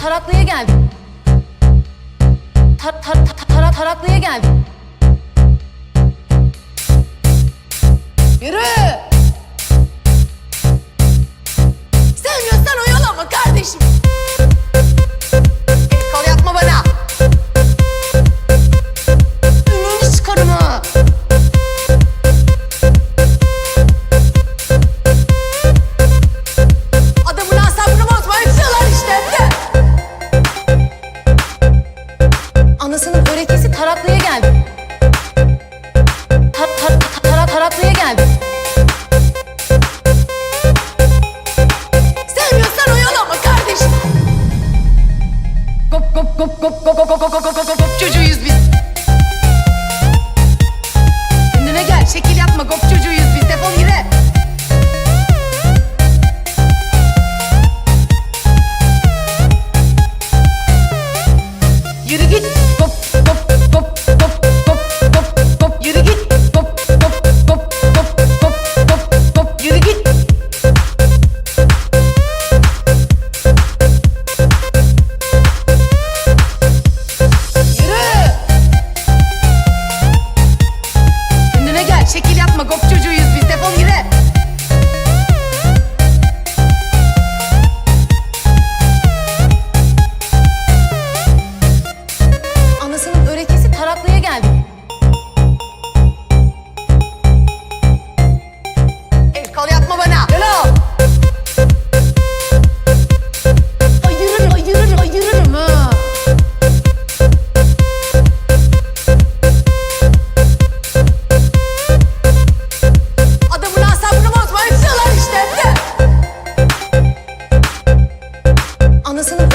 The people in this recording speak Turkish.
taraklıya geldim. Tar, tar, tar, tara- taraklıya geldim. Anasının örekisi taraklıya geldim. Tar, tar, tara- taraklıya geldim. Sevmiyorsan oyalama kardeşim. Gop gop gop gop gop gop gop gop gop gop çocuğuyuz biz. Kendine gel şekil yapma gop çocuğuyuz biz defol gider Anasının örekesi taraklıya geldi. El kal yapma bana. Anasının